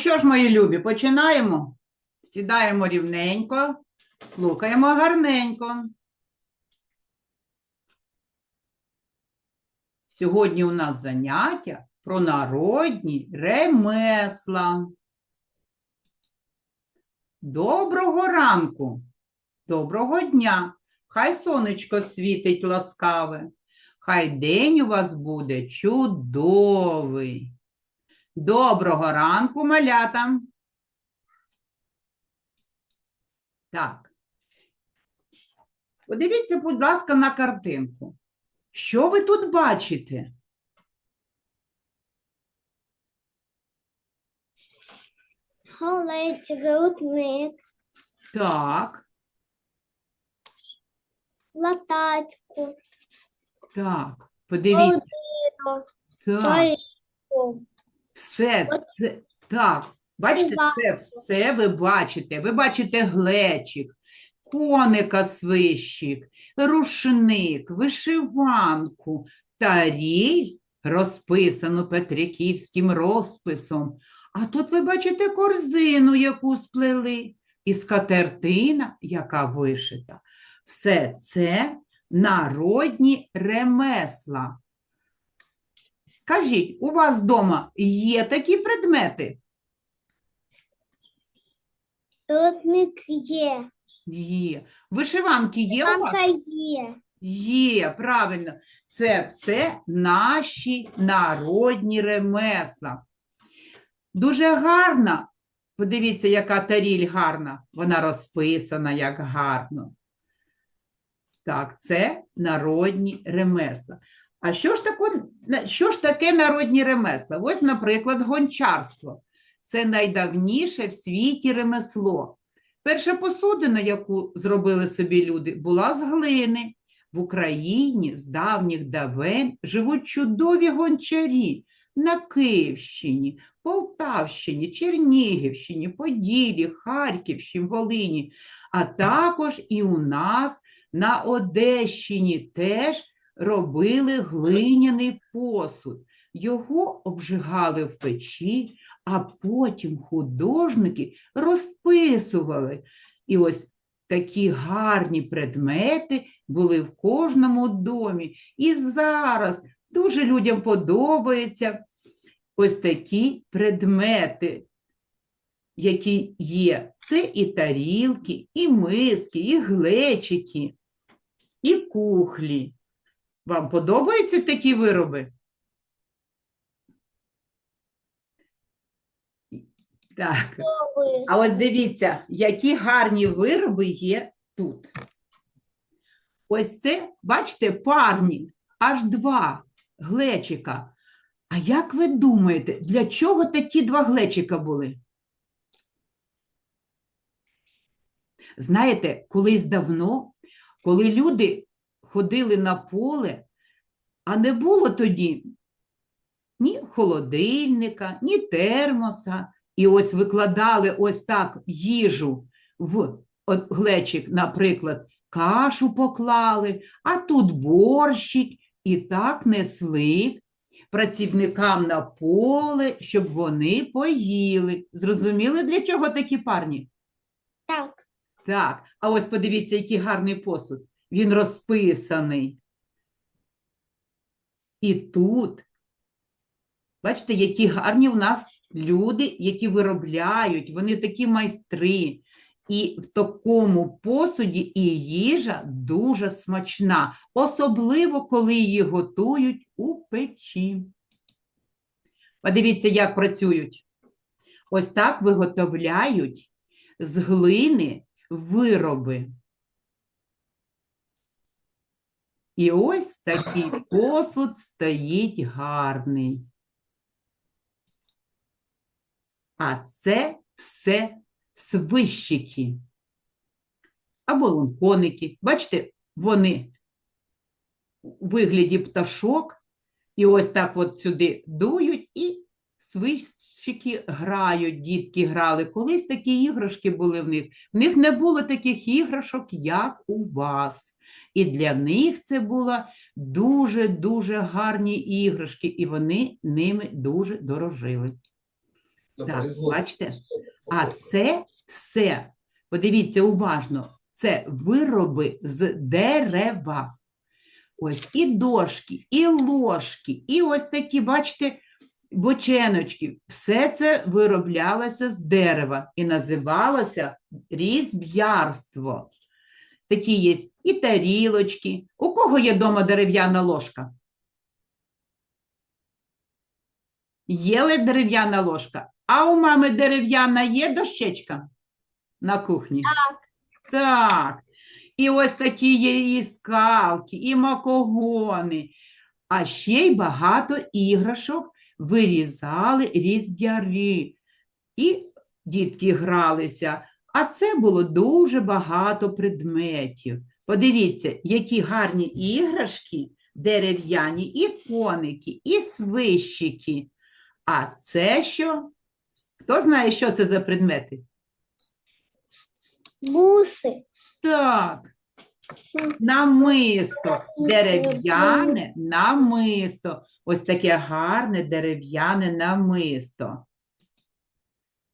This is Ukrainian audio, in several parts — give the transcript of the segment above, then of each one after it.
Що ж, мої любі, починаємо. Сідаємо рівненько, слухаємо гарненько. Сьогодні у нас заняття про народні ремесла. Доброго ранку, доброго дня. Хай сонечко світить ласкаве. Хай день у вас буде чудовий. Доброго ранку, малята. Так. Подивіться, будь ласка, на картинку. Що ви тут бачите? Рудник, Так, латачку, так. Подивіться. Так. Все це. Так, бачите, це все ви бачите. Ви бачите глечик, коника свищик, рушник, вишиванку та ріль, розписану петриківським розписом. А тут ви бачите корзину, яку сплели, і скатертина, яка вишита. Все це народні ремесла. Скажіть, у вас вдома є такі предмети? Рудник є. Є. Вишиванки є у вас? є. Є, правильно. Це все наші народні ремесла. Дуже гарна. Подивіться, яка таріль гарна. Вона розписана як гарно. Так, це народні ремесла. А що ж, таке, що ж таке народні ремесла? Ось, наприклад, гончарство. Це найдавніше в світі ремесло. Перша посудина, яку зробили собі люди, була з глини. В Україні з давніх давен живуть чудові гончарі на Київщині, Полтавщині, Чернігівщині, Поділі, Харківщині, Волині, а також і у нас на Одещині теж робили глиняний посуд. Його обжигали в печі, а потім художники розписували. І ось такі гарні предмети були в кожному домі. І зараз дуже людям подобаються ось такі предмети, які є. Це і тарілки, і миски, і глечики, і кухлі. Вам подобаються такі вироби? Так. А ось дивіться, які гарні вироби є тут. Ось це, бачите, парні, аж два глечика. А як ви думаєте, для чого такі два глечика були? Знаєте, колись давно, коли люди ходили на поле, а не було тоді ні холодильника, ні термоса, і ось викладали ось так їжу в от глечик, наприклад, кашу поклали, а тут борщик, і так несли працівникам на поле, щоб вони поїли. Зрозуміли, для чого такі парні? Так. Так, а ось подивіться, який гарний посуд. Він розписаний. І тут, бачите, які гарні в нас люди, які виробляють, вони такі майстри. І в такому посуді і їжа дуже смачна, особливо, коли її готують у печі. Подивіться, як працюють. Ось так виготовляють з глини вироби. І ось такий посуд стоїть гарний. А це все свищики. Або вон коники. Бачите, вони у вигляді пташок, і ось так от сюди дують, і свищики грають, дітки грали. Колись такі іграшки були в них. В них не було таких іграшок, як у вас. І для них це були дуже-дуже гарні іграшки, і вони ними дуже дорожили. Так, бачите? А це все, подивіться уважно, це вироби з дерева. Ось і дошки, і ложки, і ось такі, бачите, боченочки. Все це вироблялося з дерева і називалося різб'ярство. Такі є і тарілочки. У кого є вдома дерев'яна ложка? Є ли дерев'яна ложка? А у мами дерев'яна є дощечка на кухні? Так. Так. І ось такі є і скалки, і макогони, а ще й багато іграшок вирізали різб'яри. І дітки гралися. А це було дуже багато предметів. Подивіться, які гарні іграшки, дерев'яні, і коники, і свищики. А це що? Хто знає, що це за предмети? Буси. Так, намисто, дерев'яне намисто. Ось таке гарне дерев'яне намисто.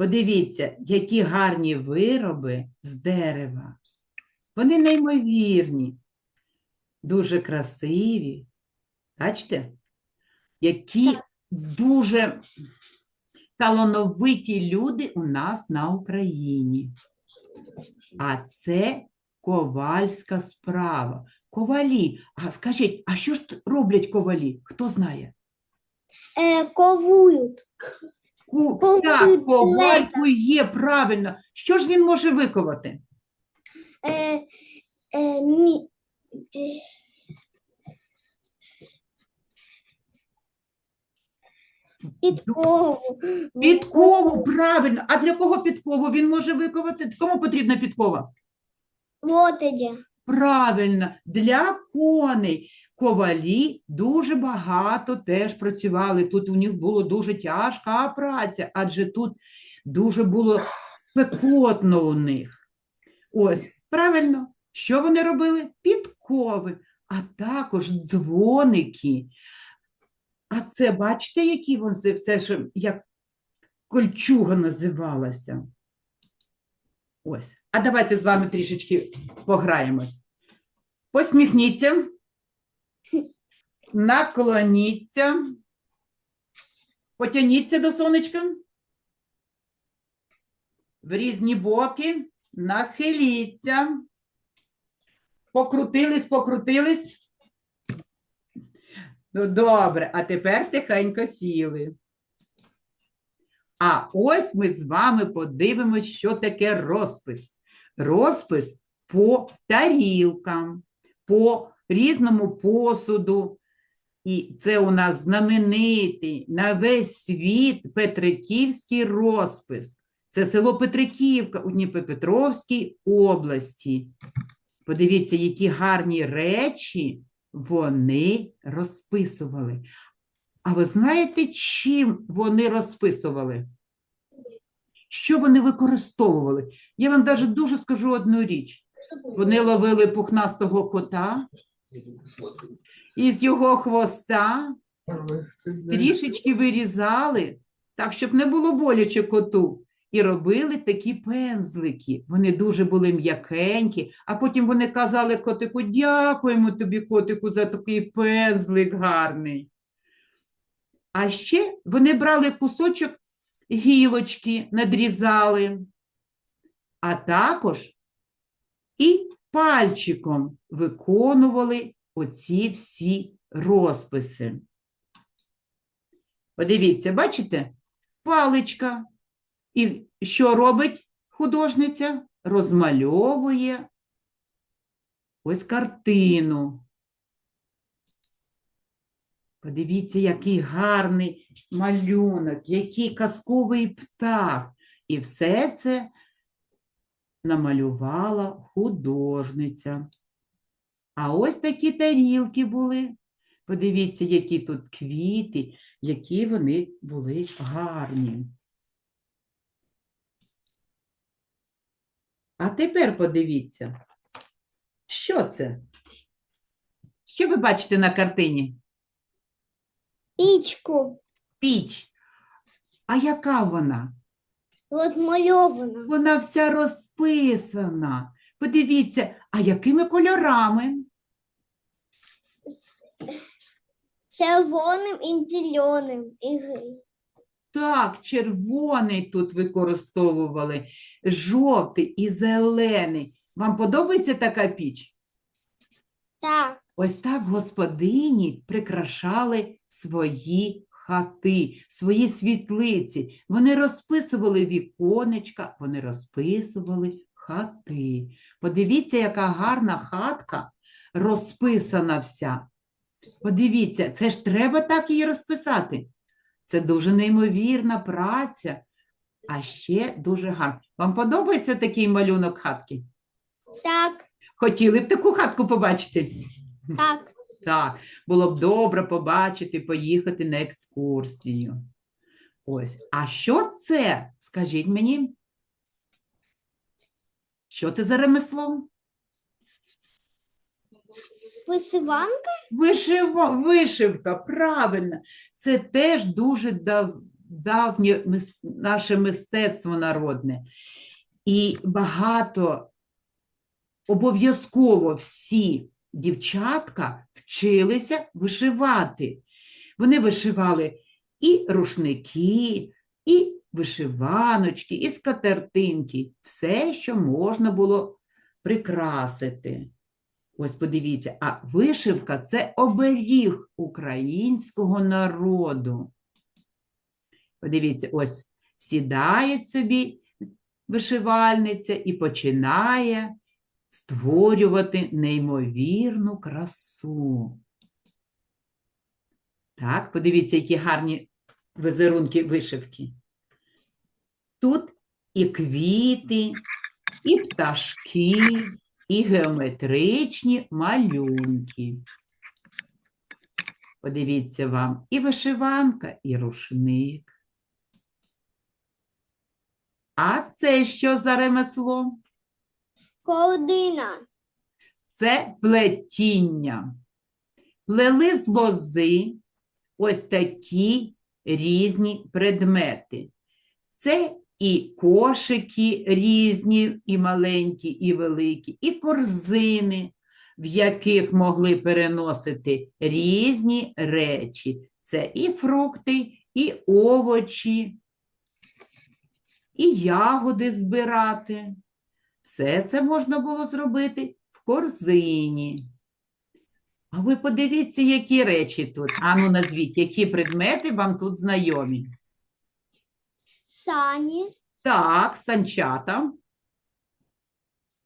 Подивіться, які гарні вироби з дерева. Вони неймовірні, дуже красиві. Бачите? Які дуже талановиті люди у нас на Україні. А це ковальська справа. Ковалі. А скажіть, а що ж роблять ковалі? Хто знає? Е, ковують. Ку... Ковують Так, коваль леда. кує, правильно. Що ж він може виковати? Е, е, е, Підкову. Підкову, правильно. А для кого підкову він може виковати? Кому потрібна підкова? Лотедя. Правильно, для коней. Ковалі дуже багато теж працювали. Тут у них було дуже тяжка праця, адже тут дуже було спекотно у них. Ось, правильно, що вони робили? Підкови, а також дзвоники. А це, бачите, які вони, це ж як кольчуга називалася. Ось. А давайте з вами трішечки пограємось. Посміхніться, наклоніться, потягніться до сонечка. В різні боки, нахиліться. Покрутились, покрутились. Ну, добре, а тепер тихенько сіли. А ось ми з вами подивимось, що таке розпис. Розпис по тарілкам, по різному посуду. І це у нас знаменитий на весь світ Петриківський розпис. Це село Петриківка у Дніпропетровській області. Подивіться, які гарні речі вони розписували. А ви знаєте, чим вони розписували? Що вони використовували? Я вам навіть дуже скажу одну річ. Вони ловили пухнастого кота і з його хвоста трішечки вирізали, так, щоб не було боляче коту. І робили такі пензлики. Вони дуже були м'якенькі, а потім вони казали котику, дякуємо тобі, котику, за такий пензлик гарний. А ще вони брали кусочок гілочки, надрізали, а також і пальчиком виконували оці всі розписи. Подивіться, бачите? Паличка. І що робить художниця? Розмальовує ось картину. Подивіться, який гарний малюнок, який казковий птах. І все це намалювала художниця. А ось такі тарілки були. Подивіться, які тут квіти, які вони були гарні. А тепер подивіться, що це? Що ви бачите на картині? Пічку. Піч. А яка вона? От мальована. Вона вся розписана. Подивіться, а якими кольорами? Червоним і зеленим. Так, червоний тут використовували, жовтий і зелений. Вам подобається така піч? Так. Ось так господині прикрашали свої хати, свої світлиці. Вони розписували віконечка, вони розписували хати. Подивіться, яка гарна хатка розписана вся. Подивіться, це ж треба так її розписати. Це дуже неймовірна праця, а ще дуже гарно. Вам подобається такий малюнок хатки? Так. Хотіли б таку хатку побачити? Так. Так, було б добре побачити, поїхати на екскурсію. Ось. А що це? Скажіть мені? Що це за ремесло? Вишиванка? Вишива, вишивка, правильно. Це теж дуже дав, давнє наше мистецтво народне. І багато, обов'язково всі дівчатка вчилися вишивати. Вони вишивали і рушники, і вишиваночки, і скатертинки, все, що можна було прикрасити. Ось подивіться, а вишивка це оберіг українського народу. Подивіться, ось сідає собі вишивальниця і починає створювати неймовірну красу. Так, подивіться, які гарні візерунки вишивки. Тут і квіти, і пташки, і геометричні малюнки. Подивіться вам і вишиванка, і рушник. А це що за ремесло? Колодина. Це плетіння. Плели з лози ось такі різні предмети. Це і кошики різні, і маленькі, і великі, і корзини, в яких могли переносити різні речі. Це і фрукти, і овочі, і ягоди збирати. Все це можна було зробити в корзині. А ви подивіться, які речі тут. Ану, назвіть, які предмети вам тут знайомі. Сані. Так, санчата.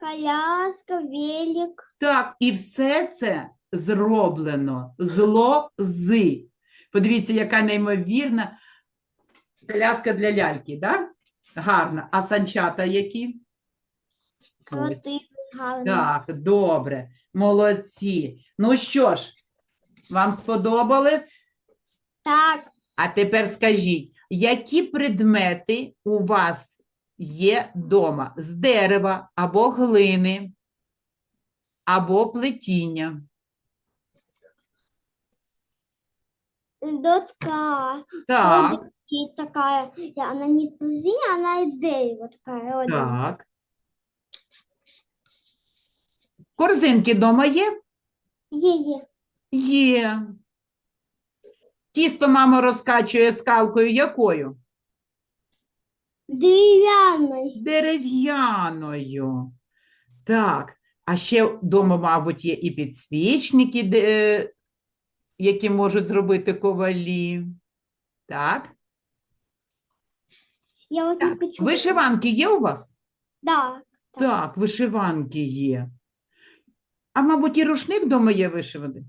Коляска, велик. Так, і все це зроблено з лози. Подивіться, яка неймовірна коляска для ляльки, так? Гарна. А санчата які? Ось. Коти. Гарно. Так, добре, молодці. Ну що ж, вам сподобалось? Так. А тепер скажіть, які предмети у вас є вдома з дерева або глини, або плетіння? Дочка. Так, И такая, она не плывина, она и дерево такая. так. Корзинки вдома є? Є-є. Є. Тісто мама розкачує скалкою якою? Дерев'яний. Дерев'яною. Так, а ще вдома, мабуть, є і підсвічники, де, які можуть зробити ковалі. Так, Я не так. хочу. Вишиванки є у вас? Да. Так, вишиванки є. А, мабуть, і рушник вдома є вишиваний?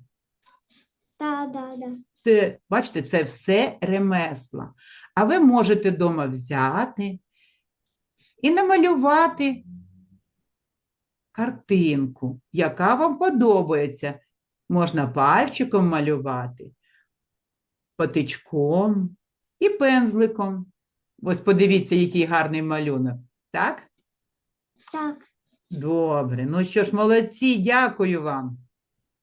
Да, да, да. Те, бачите, це все ремесла. А ви можете вдома взяти і намалювати картинку, яка вам подобається. Можна пальчиком малювати, патичком і пензликом. Ось подивіться, який гарний малюнок. Так? Так. Добре. Ну що ж, молодці, дякую вам.